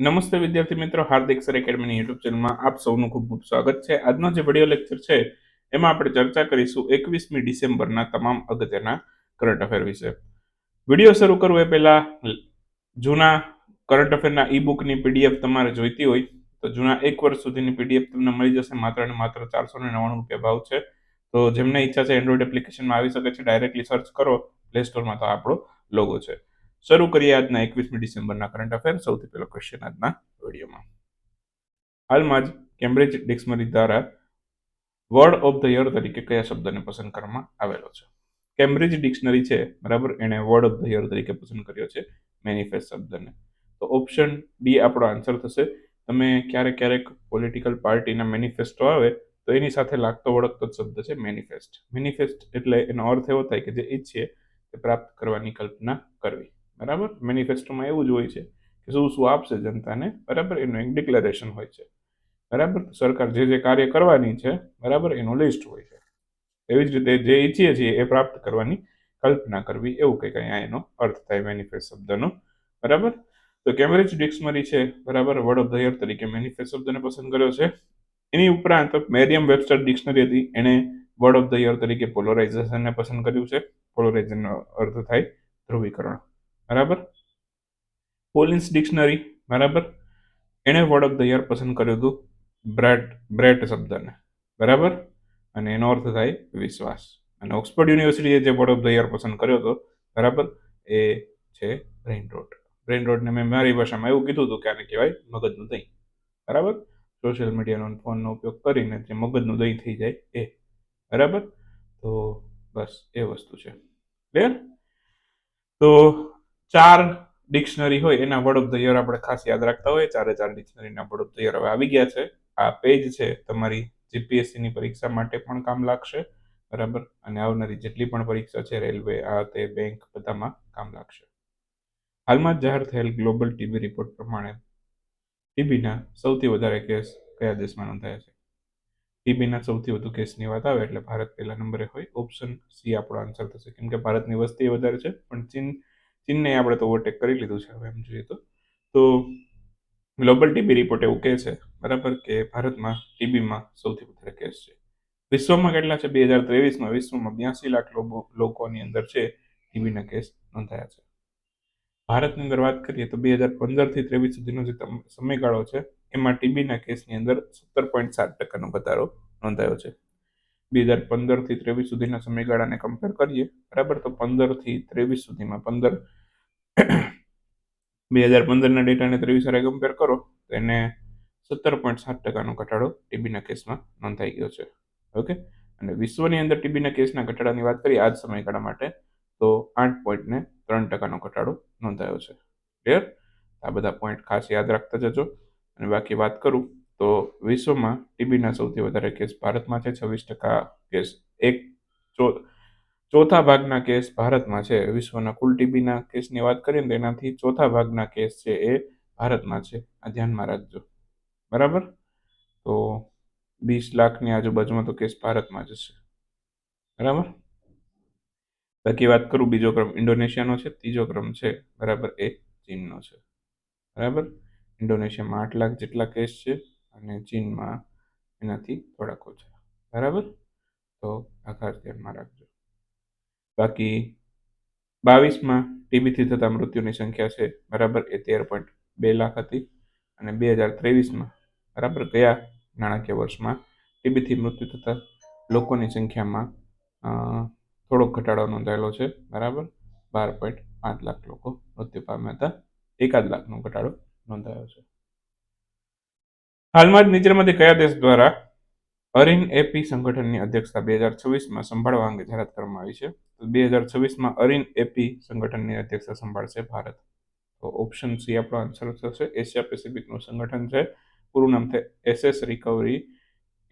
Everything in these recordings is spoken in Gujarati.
નમસ્તે વિદ્યાર્થી મિત્રો, હાર્દિક સર એકેડમીની યુટ્યુબ ચેનલમાં આપ સૌનું ખૂબ ખૂબ સ્વાગત છે. આજનો જે વીડિયો લેક્ચર છે, એમાં આપણે ચર્ચા કરીશું એકવીસમી ડિસેમ્બરના તમામ અગત્યના કરંટ અફેર વિશે. વીડિયો શરૂ કરવું એ પહેલાં, જૂના કરંટ અફેરના ઈ બુકની પીડીએફ તમારે જોઈતી હોય, તો જૂના એક વર્ષ સુધીની પીડીએફ તમને મળી જશે. માત્ર ને માત્ર ચારસો ને નવ્વાણું રૂપિયા ભાવ છે. તો જેમને ઈચ્છા છે એન્ડ્રોઈડ એપ્લિકેશનમાં આવી શકે છે ડાયરેક્ટલી સર્ચ કરો પ્લે સ્ટોરમાં તો આપણો લોગો છે. શરૂ કરીએ આજના એકવીસમી ડિસેમ્બરના કરંટ અફેર સૌથી પહેલો ક્વેશ્ચન આજના વિડીયોમાં. હાલમાં જ કેમ્બ્રિજ ડિક્શનરી દ્વારા વર્ડ ઓફ ધ યર તરીકે કયા શબ્દને પસંદ કરવામાં આવેલો છે? કેમ્બ્રિજ ડિક્શનરી છે, બરાબર? એણે વર્ડ ઓફ ધ યર તરીકે પસંદ કર્યો છે મેનિફેસ્ટ શબ્દને. તો ઓપ્શન ડી આપણો આન્સર થશે, તમે ક્યારેક ક્યારેક પોલિટિકલ પાર્ટીના મેનિફેસ્ટો આવે, તો એની સાથે લાગતો વળગતો શબ્દ છે મેનિફેસ્ટ મેનિફેસ્ટ એટલે એનો અર્થ એવો થાય કે જે ઈચ્છીએ તે પ્રાપ્ત કરવાની કલ્પના કરવી. બરાબર? મેનિફેસ્ટોમાં એવું જ હોય છે કે શું શું આપશે જનતાને, બરાબર? એનું એક ડિક્લેરેશન હોય છે. બરાબર? સરકાર જે જે કાર્ય કરવાની છે, બરાબર? એનું લિસ્ટ હોય છે. એવી જ રીતે જે ઈચ્છીએ છીએ એ પ્રાપ્ત કરવાની કલ્પના કરવી, એવું કંઈક અહીંયા એનો અર્થ થાય મેનિફેસ્ટ શબ્દનો. બરાબર? તો કેમ્બ્રિજ ડિક્શનરી છે, બરાબર? વર્ડ ઓફ ધ યર તરીકે મેનિફેસ્ટ શબ્દને પસંદ કર્યો છે. એની ઉપરાંત મેરિયમ વેબસ્ટર ડિક્શનરી હતી, એણે વર્ડ ઓફ ધ યર તરીકે પોલરાઇઝેશનને પસંદ કર્યું છે. પોલરાઇઝેશનનો અર્થ થાય ધ્રુવીકરણ. બરાબર? પોલિન્સ ડિક્શનરી, બરાબર? એણે વર્ડ ઓફ ધ યર પસંદ કર્યું હતું બ્રેટ બ્રેટ શબ્દને, બરાબર? અને એનો અર્થ થાય વિશ્વાસ. અને ઓક્સફર્ડ યુનિવર્સિટીએ જે વર્ડ ઓફ ધ યર પસંદ કર્યો હતો, બરાબર? એ છે બ્રેઇન રોડ. બ્રેઇન રોડને મેં મારી ભાષામાં એવું કીધું હતું કે આને કહેવાય મગજનું દહીં. બરાબર? સોશિયલ મીડિયાનો ફોનનો ઉપયોગ કરીને જે મગજનું દહીં થઈ જાય એ. બરાબર? તો બસ એ વસ્તુ છે. ક્લિયર? તો ચાર ડિક્શનરી હોય, એના વર્ડ ઓફ ધ યર આપણે ખાસ યાદ રાખતા હોય ચારે ચાર ડિક્શનરીના વર્ડ ઓફ ધ યર હવે આવી ગયા છે. આ પેજ છે, તમારી જીપીએસસીની પરીક્ષા માટે પણ કામ લાગશે, બરાબર? અને આવનારી જેટલી પણ પરીક્ષા છે, રેલવે, આ તે બેંક બધામાં કામ લાગશે. હાલમાં જાહેર થયેલ ગ્લોબલ ટીબી રિપોર્ટ પ્રમાણે ટીબીના સૌથી વધારે કેસ કયા દેશમાં નોંધાયા છે? ટીબીના સૌથી વધુ કેસની વાત આવે એટલે ભારત પહેલા નંબરે હોય ઓપ્શન સી આપણો આન્સર થશે. કેમ કે ભારતની વસ્તી વધારે છે, પણ ચીન ચીનને આપણે તો ઓવરટેક કરી લીધું છે હવે એમ જોઈએ તો. તો ગ્લોબલ ટીબી રિપોર્ટ એવું કહે છે, બરાબર, કે ભારતમાં ટીબીમાં સૌથી વધારે કેસ છે. વિશ્વમાં કેટલા છે? બે હજાર ત્રેવીસમાં વિશ્વમાં બ્યાસી લાખ લોકોની અંદર છે ટીબીના કેસ નોંધાયા છે. ભારતની અંદર વાત કરીએ તો બે હજાર પંદરથી ત્રેવીસ સુધીનો જે સમયગાળો છે, એમાં ટીબીના કેસની અંદર સત્તર પોઈન્ટ સાત ટકાનો વધારો નોંધાયો છે. બે હજાર પંદરથી ત્રેવીસ સુધીના સમયગાળાને કમ્પેર કરીએ, બરાબર? તો પંદરથી ત્રેવીસ સુધીમાં, પંદર બે હજાર પંદરના ડેટાને ત્રેવીસ સાથે કમ્પેર કરો, તો એને સત્તર પોઈન્ટ સાત ટકાનો ઘટાડો ટીબીના કેસમાં નોંધાઈ ગયો છે. ઓકે? અને વિશ્વની અંદર ટીબીના કેસના ઘટાડાની વાત કરીએ, આજ સમયગાળા માટે, તો આઠ પોઈન્ટને ત્રણ ટકાનો ઘટાડો નોંધાયો છે. ક્લિયર આ બધા પોઈન્ટ ખાસ યાદ રાખતા જજો. અને બાકી વાત કરું તો વિશ્વમાં ટીબીના સૌથી વધારે કેસ ભારતમાં છે, છવ્વીસ ટકા કેસ. એક ચોથા ભાગના કેસ ભારતમાં છે. વિશ્વના કુલ ટીબીના કેસની વાત કરીએ તો એનાથી ચોથા ભાગના કેસ છે એ ભારતમાં છે. આ ધ્યાનમાં રાખજો. બરાબર? તો વીસ લાખની આજુબાજુમાં તો કેસ ભારતમાં જ છે બરાબર? બાકી વાત કરું બીજો ક્રમ. ઇન્ડોનેશિયાનો છે, ત્રીજો ક્રમ છે. બરાબર? એ ચીનનો છે. બરાબર? ઇન્ડોનેશિયામાં આઠ લાખ જેટલા કેસ છે. અને ચીનમાં એનાથી થોડાક ઓછા. બરાબર? તો આ ખાસ ધ્યાનમાં રાખજો. બાકી બાવીસમાં ટીબીથી થતા મૃત્યુની સંખ્યા છે, બરાબર, એ તેર પોઈન્ટ બે લાખ હતી. અને બે હજાર ત્રેવીસમાં, બરાબર ગયા નાણાકીય વર્ષમાં ટીબીથી મૃત્યુ થતા લોકોની સંખ્યામાં થોડોક ઘટાડો નોંધાયેલો છે, બરાબર? બાર પોઈન્ટ પાંચ લાખ લોકો મૃત્યુ પામ્યા હતા. એકાદ લાખનો ઘટાડો નોંધાયો છે. હાલમાં જ નીચેમાંથી કયા દેશ દ્વારા અરિન એપી સંગઠનની અધ્યક્ષતા બે હજાર છવ્વીસમાં સંભાળવા અંગે જાહેરાત કરવામાં આવી છે? તો બે હજાર છવ્વીસમાં અરિન એપી સંગઠનની અધ્યક્ષતા સંભાળશે ભારત. તો ઓપ્શન સી આપણો આન્સર થશે. એશિયા પેસિફિકનું સંગઠન છે. પૂરું નામ છે SS recovery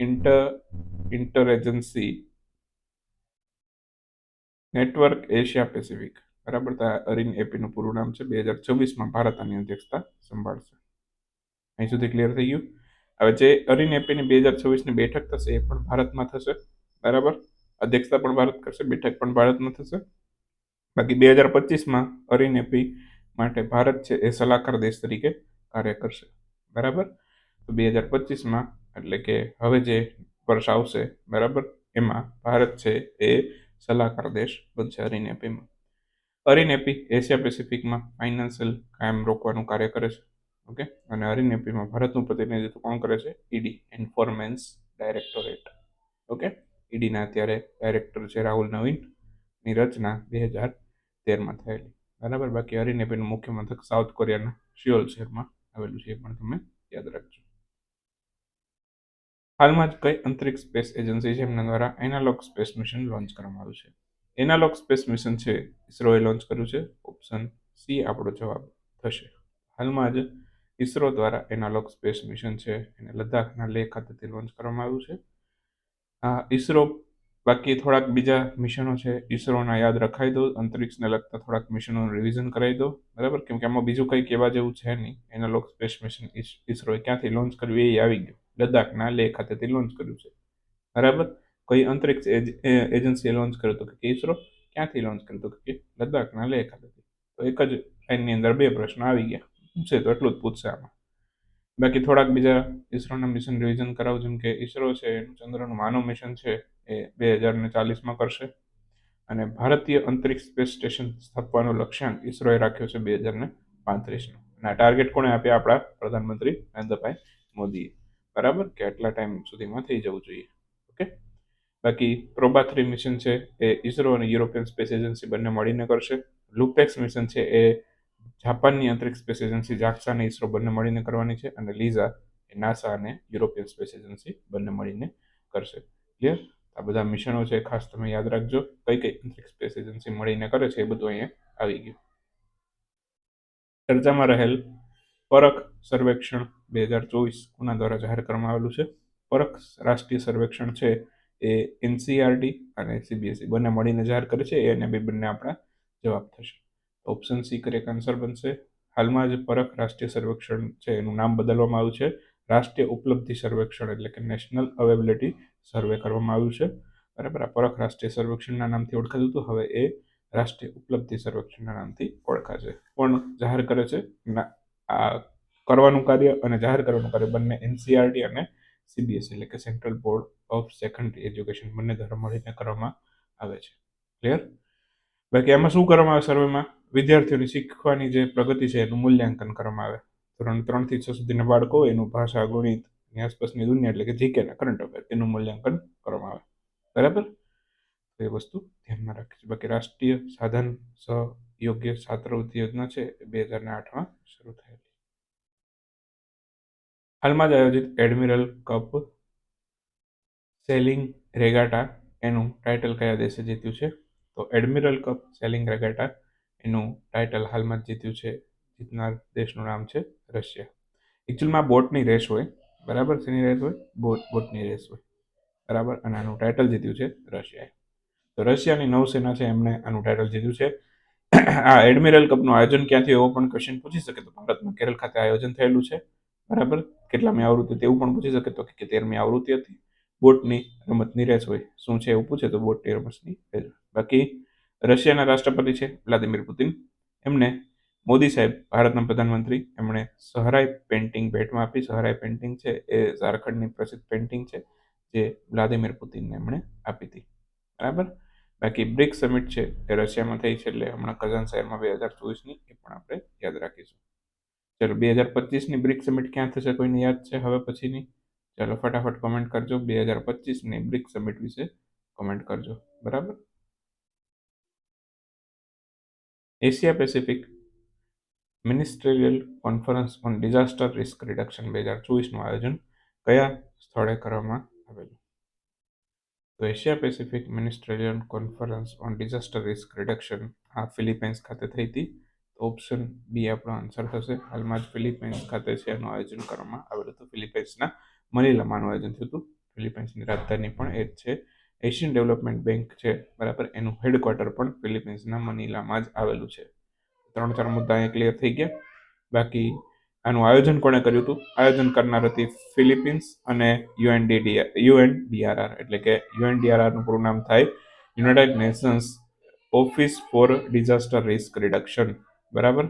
inter inter agency network Asia Pacific બરાબર? તો અરિન એપીનું પૂરું નામ છે. બે હજાર છવ્વીસમાં ભારત આની અધ્યક્ષતા સંભાળશે. અહીં સુધી ક્લિયર થઈ ગયું? હવે જે અરિન એપીની બે હજાર છવ્વીસની બેઠક થશે એ પણ ભારતમાં થશે, બરાબર? અધ્યક્ષતા પણ ભારત કરશે, બેઠક પણ ભારતમાં થશે. બાકી બે હજાર પચીસમાં અરિન એપી માટે ભારત છે એ સલાહકાર દેશ તરીકે કાર્ય કરશે, બરાબર? તો બે હજાર પચીસમાં, એટલે કે હવે જે વર્ષ આવશે, બરાબર? એમાં ભારત છે એ સલાહકાર દેશ બનશે અરિનેપીમાં અરિનેપી એશિયા પેસિફિકમાં ફાઇનાન્શિયલ કાયમ રોકવાનું કાર્ય કરે છે. ઓકે? અને અરીનેપીમાં ભારતનું પ્રતિનિધિત્વ કોણ કરે છે? ED enforcement directorate okay? ઈડીના અત્યારે ડાયરેક્ટર છે રાહુલ નવીનની રચના બે હજાર તેરમાં થયેલી. બરાબર? બાકી અરીનેપીનું મુખ્ય મથક સાઉથ કોરિયાના શિયોલ શહેરમાં આવેલું છે એ પણ તમે યાદ રાખજો. હાલમાં જ કઈ અંતરિક્ષ સ્પેસ એજન્સી છે? એમના દ્વારા એનાલોગ સ્પેસ મિશન લોન્ચ કરવામાં આવ્યું છે. એનાલોગ સ્પેસ મિશન છે, ઇસરોએ લોન્ચ કર્યું છે. ઓપ્શન સી આપણો જવાબ થશે. હાલમાં જ ઇસરો દ્વારા એનાલોગ સ્પેસ મિશન છે, એને લદ્દાખના લેહ ખાતેથી લોન્ચ કરવામાં આવ્યું છે. આ ઇસરો બાકી થોડાક બીજા મિશનો છે, ઇસરોના યાદ રખાઈ દો, અંતરિક્ષને લગતા થોડાક મિશનોનું રિવિઝન કરાવી દો, બરાબર? કેમ કે આમાં બીજું કંઈ કહેવા જેવું છે નહીં. એનાલોગ સ્પેસ મિશન ઇસરોએ ક્યાંથી લોન્ચ કર્યું એ આવી ગયું. લદ્દાખના લેહ ખાતેથી લોન્ચ કર્યું છે. બરાબર? કઈ અંતરિક્ષ એજન્સીએ લોન્ચ કર્યું તો કે ઇસરો? ક્યાંથી લોન્ચ કર્યું તો કે લદ્દાખના લેહ ખાતેથી? તો એક જ લાઇનની અંદર બે પ્રશ્નો આવી ગયા. પૂછશે તો એટલું જ પૂછશે આમાં. બાકી થોડાક બીજા ઇસરોના મિશન રિવિઝન કરાવું, જેમ કે ઇસરો છે, એનું ચંદ્રનું માનવ મિશન છે, એ બે હજાર ને ચાલીસમાં કરશે. અને ભારતીય અંતરિક્ષ સ્પેસ સ્ટેશન સ્થાપવાનો લક્ષ્યાંક ઇસરોએ રાખ્યો છે બે હજાર ને પાંત્રીસનો. અને આ ટાર્ગેટ કોણે આપ્યા? આપણા પ્રધાનમંત્રી નરેન્દ્રભાઈ મોદીએ. બરાબર? કે આટલા ટાઈમ સુધીમાં થઈ જવું જોઈએ. ઓકે? બાકી પ્રોબા થ્રી મિશન છે, એ ઇસરો અને યુરોપિયન સ્પેસ એજન્સી બંને મળીને કરશે. લુપેક્સ મિશન છે, એ જાપાનની અંતરિક્ષ સ્પેસ એજન્સી જાક્સા અને ઇસરો બંને મળીને કરવાની છે અને લીઝા એ નાસા અને યુરોપિયન સ્પેસ એજન્સી બંને મળીને કરશે. ક્લિયર આ બધા મિશનો છે, ખાસ તમે યાદ રાખજો. કઈ કઈ અંતરિક્ષ સ્પેસ એજન્સી મળીને કરે છે એ બધું અહીંયા આવી ગયું. ચર્ચામાં રહેલ પરખ સર્વેક્ષણ બે હજાર ચોવીસ કોના દ્વારા જાહેર કરવામાં આવેલું છે. પરખ રાષ્ટ્રીય સર્વેક્ષણ છે એ એનસીઆરટી અને સીબીએસઈ બંને મળીને જાહેર કરે છે. એ અને બે બંને આપણા જવાબ થશે. ઓપ્શન સી કરેક્ટ આન્સર બનશે. હાલમાં જે પરખ રાષ્ટ્રીય સર્વેક્ષણ છે, એનું નામ બદલવામાં આવ્યું છે. રાષ્ટ્રીય ઉપલબ્ધિ સર્વેક્ષણ એટલે કે નેશનલ અવેબિલિટી સર્વે કરવામાં આવ્યું છે. બરાબર, આ પરખ રાષ્ટ્રીય સર્વેક્ષણના નામથી ઓળખાતું હતું. હવે એ રાષ્ટ્રીય ઉપલબ્ધિ સર્વેક્ષણના નામથી ઓળખાશે. પણ જાહેર કરે છે આ કરવાનું કાર્ય અને જાહેર કરવાનું કાર્ય બંને એનસીઆરટી અને સીબીએસઈ એટલે કે central board of secondary education બંને દ્વારા મળીને કરવામાં આવે છે. ક્લિયર બાકી એમાં શું કરવામાં આવે સર્વેમાં વિદ્યાર્થીઓની શીખવાની જે પ્રગતિ છે એનું મૂલ્યાંકન કરવામાં આવે. ધોરણ ત્રણથી છ સુધીના બાળકો એનું ભાષા, ગણિતની આસપાસની દુનિયા એટલે કે જીકેના કરંટ અફેર એનું મૂલ્યાંકન કરવામાં આવે. બરાબર? તો એ વસ્તુ ધ્યાનમાં રાખીશું. બાકી રાષ્ટ્રીય સાધન સહયોગ્ય છાત્રવૃત્તિ યોજના છે એ બે હજાર આઠમાં શરૂ થયેલી. હાલમાં જ આયોજિત એડમિરલ કપ સેલિંગ રેગાટા એનું ટાઇટલ કયા દેશે જીત્યું છે? તો એડમિરલ કપ સેલિંગ રેગાટા એનું ટાઇટલ હાલમાં જ જીત્યું છે, જીતનાર દેશનું નામ છે રશિયા. એકચ્યુઅલમાં બોટની રેસ હોય, બરાબર? શેની રેસ હોય? બોટ, બોટની રેસ હોય. બરાબર? અને આનું ટાઇટલ જીત્યું છે રશિયાએ. તો રશિયાની નૌસેના છે, એમણે આનું ટાઇટલ જીત્યું છે. આ એડમિરલ કપનું આયોજન ક્યાંથી એવો પણ ક્વેશ્ચન પૂછી શકે તો ભારતમાં કેરળ ખાતે આયોજન થયેલું છે. બરાબર? કેટલામી આવૃત્તિ તેવું પણ પૂછી શકે તો કે તેરમી આવૃત્તિ હતી. બોટની રમતની રેસ હોય. શું છે? એવું પૂછે તો બોટની રમતની રેસ બાકી રશિયાના રાષ્ટ્રપતિ છે વ્લાદિમીર પુતિન. એમને મોદી સાહેબ, ભારતના પ્રધાનમંત્રી, એમણે સહરાઈ પેઇન્ટિંગ ભેટમાં આપી. સહરાઈ પેઇન્ટિંગ છે એ ઝારખંડની પ્રસિદ્ધ પેઇન્ટિંગ છે જે વ્લાદિમીર પુતિનને એમણે આપી હતી. બરાબર? બાકી બ્રિક્સ સમિટ છે એ રશિયામાં થઈ છે એટલે હમણાં કઝાન શહેરમાં બે હજાર ચોવીસની એ પણ આપણે યાદ રાખીશું. ચલો, બે હજાર પચીસની બ્રિક્સ સમિટ ક્યાં થશે કોઈને યાદ છે? હવે પછીની. ચાલો, ફટાફટ કોમેન્ટ કરજો. બે હજાર પચીસની બ્રિક્સ સમિટ વિશે કોમેન્ટ કરજો. બરાબર? Asia Pacific ministerial conference on disaster risk reduction બે હજાર ચોવીસનું આયોજન કયા સ્થળે કરવામાં આવેલું? તો Asia Pacific ministerial conference on disaster risk reduction આ ફિલિપાઇન્સ ખાતે થઈ હતી. ઓપ્શન બી આપણો આન્સર થશે. હાલમાં જ ફિલિપાઇન્સ ખાતે છે એનું આયોજન કરવામાં આવેલું હતું. ફિલિપાઇન્સના મનીલામાનું આયોજન થયું હતું. ફિલિપાઇન્સની રાજધાની પણ એ જ છે. એશિયન ડેવલપમેન્ટ બેંક છે, બરાબર? એનું હેડક્વાર્ટર પણ ફિલિપિન્સના મનીલામાં જ આવેલું છે. ત્રણ ચાર મુદ્દા અહીંયા ક્લિયર થઈ ગયા. બાકી આનું આયોજન કોણે કર્યું હતું? આયોજન કરનાર હતી ફિલિપિન્સ અને યુએનડીડી યુએનડીઆરઆર, એટલે કે યુએનડીઆરઆરનું પૂરું નામ થાય United Nations office for disaster risk reduction, બરાબર?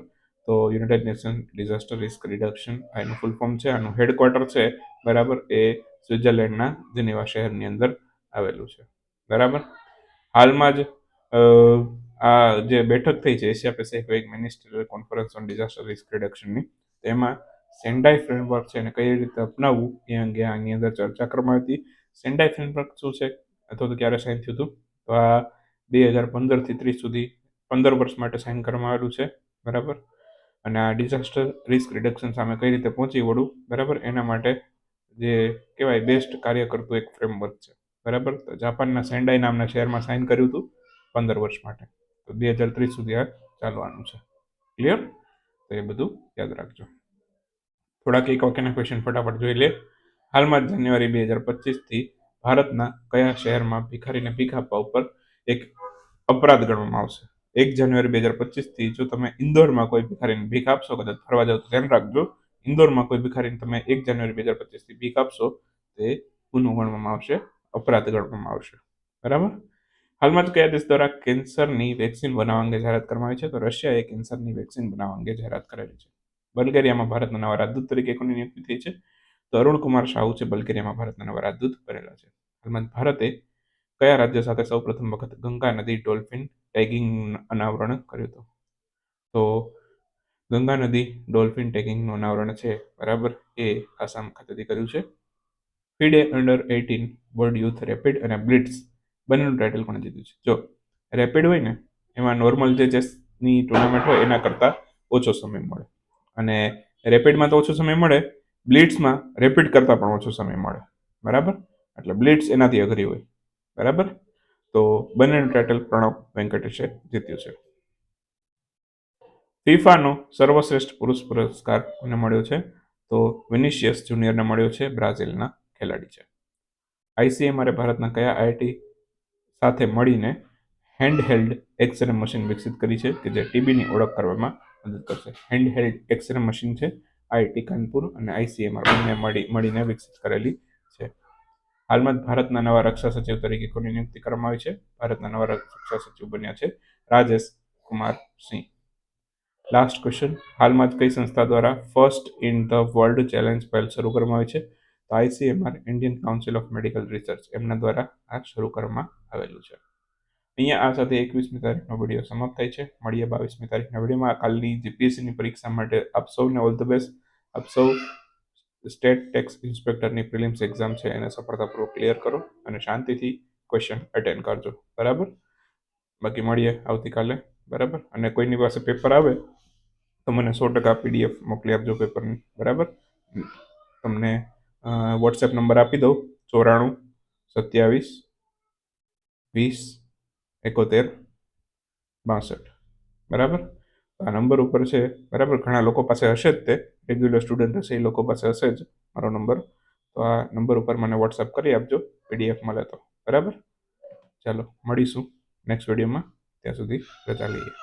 તો United Nation disaster risk reduction આ એનું ફૂલ ફોર્મ છે, આનું હેડક્વાર્ટર છે, બરાબર? એ સ્વિટ્ઝરલેન્ડના જેનેવા શહેરની અંદર આવેલું છે. બરાબર? હાલમાં જ આ જે બેઠક થઈ છે, Asia Pacific ministerial conference on disaster risk રિડક્શનની તેમાં સેન્ડાઈ ફ્રેમવર્ક છે અને કઈ રીતે અપનાવવું, એ અંગે આની અંદર ચર્ચા કરવામાં આવી હતી. સેન્ડાઈ ફ્રેમવર્ક શું છે? અથવા તો ક્યારે સાઇન થયું હતું? તો આ બે હજાર પંદરથી ત્રીસ સુધી પંદર વર્ષ માટે સાઇન કરવામાં આવેલું છે. બરાબર? અને આ ડિઝાસ્ટર રિસ્ક રિડક્શન સામે કઈ રીતે પહોંચી વળવું બરાબર? એના માટે જે કહેવાય બેસ્ટ કાર્ય કરતું એક ફ્રેમવર્ક છે. બરાબર? તો જાપાનના સેન્ડાઈ નામના શહેરમાં સાઇન કર્યું હતું પંદર વર્ષ માટે. તો બે હજાર ત્રીસ સુધી આ ચાલવાનું છે. ક્લિયર તો એ બધું યાદ રાખજો. થોડાક એક વાક્યના ક્વેશ્ચન ફટાફટ જોઈ લે. હાલમાં જાન્યુઆરી બે હજાર પચીસથી ભારતના કયા શહેરમાં ભિખારીને ભીખ આપવા ઉપર એક અપરાધ ગણવામાં આવશે? એક જાન્યુઆરી બે હજાર પચીસથી જો તમે ઇન્દોરમાં કોઈ ભિખારીને ભીખ આપશો, કદાચ ફરવા જાવ તો ધ્યાન રાખજો. ઇન્દોરમાં કોઈ ભિખારીને તમે એક જાન્યુઆરી બે હજાર પચીસથી ભીખ આપશો, તે ગુનો ગણવામાં આવશે. અપરાધ ગણવામાં આવશે. બરાબર? હાલમાં જ કયા દેશ દ્વારા કેન્સરની વેક્સિન બનાવવા અંગે જાહેરાત કરવામાં આવી છે? તો રશિયાએ કેન્સરની વેક્સિન બનાવવા અંગે જાહેરાત કરેલી છે. બલ્ગેરિયામાં ભારતના નવા રાજદૂત તરીકે કોની નિયુક્તિ થઈ છે? તો અરુણ કુમાર શાહુ છે બલ્ગેરિયામાં ભારતના નવા રાજદૂત બનેલા છે. હાલમાં ભારતે કયા રાજ્ય સાથે સૌપ્રથમ વખત ગંગા નદી ડોલ્ફિન ટેગિંગ અનાવરણ કર્યું હતું? તો ગંગા નદી ડોલ્ફિન ટેગિંગનું અનાવરણ છે, બરાબર? એ આસામ ખાતેથી કર્યું છે. FIDE under eighteen world youth, rapid અને બ્લિટ્સ બંનેનું ટાઇટલ કોણે જીત્યું છે. જો રેપિડ હોય ને, એમાં નોર્મલ જે ચેસની ટુર્નામેન્ટ હોય, એના કરતાં ઓછો સમય મળે. અને રેપિડમાં તો ઓછો સમય મળે બ્લિટ્સમાં રેપિડ કરતાં પણ ઓછો સમય મળે. બરાબર? એટલે બ્લિટ્સ એનાથી અઘરી હોય. બરાબર? તો બંનેનું ટાઇટલ પ્રણવ વેંકટેશે જીત્યું છે. ફિફાનો સર્વશ્રેષ્ઠ પુરુષ પુરસ્કાર કોને મળ્યો છે. તો વિનિશિયસ જુનિયરને મળ્યો છે બ્રાઝિલના ખેલાડી છે. આઈસીએમઆરે ભારતના કયા આઈઆઈટી સાથે મળીને હેન્ડહેલ્ડ એક્સરે મશીન વિકસિત કરી છે કે જે ટીબીની ઓળખ કરવામાં મદદ કરશે? હેન્ડહેલ્ડ એક્સરે મશીન છે આઈઆઈટી કાનપુર અને આઈસીએમઆર બંને મળી, મળીને વિકસિત કરેલી છે. હાલમાં જ ભારતના નવા રક્ષા સચિવ તરીકે કોની નિયુક્તિ કરવામાં આવી છે? ભારતના નવા રક્ષા સચિવ બન્યા છે રાજેશ કુમાર સિંહ. લાસ્ટ ક્વેશ્ચન હાલમાં જ કઈ સંસ્થા દ્વારા first in the world challenge પહેલ શરૂ કરવામાં આવી છે? તો ICMR Indian council of medical research એમના દ્વારા આ શરૂ કરવામાં આવેલું છે. અહીંયા આ સાથે એકવીસમી તારીખનો વીડિયો સમાપ્ત થાય છે. મળીએ બાવીસમી તારીખના વિડીયોમાં. કાલની જીપીએસસીની પરીક્ષા માટે આપ સૌને ઓલ ધ બેસ્ટ. આપ સૌ સ્ટેટ ટેક્સ ઇન્સ્પેક્ટરની પ્રિલિમ્સ એક્ઝામ છે એને સફળતાપૂર્વક ક્લિયર કરો અને શાંતિથી ક્વેશ્ચન અટેન્ડ કરજો. બરાબર? બાકી મળીએ આવતીકાલે. બરાબર? અને કોઈની પાસે પેપર આવે તો મને સો ટકા પીડીએફ મોકલી આપજો પેપરની. બરાબર? તમને વોટ્સએપ નંબર આપી દઉં. ચોરાણું, સત્યાવીસ, વીસ, એકોતેર, બાસઠ. બરાબર? આ નંબર ઉપર છે, બરાબર? ઘણા લોકો પાસે હશે જ તે. રેગ્યુલર સ્ટુડન્ટ હશે, એ લોકો પાસે હશે જ મારો નંબર. તો આ નંબર ઉપર મને વોટ્સઅપ કરી આપજો પીડીએફ મળે તો. બરાબર? ચાલો, મળીશું નેક્સ્ટ વિડીયોમાં. ત્યાં સુધી રજા લઈએ.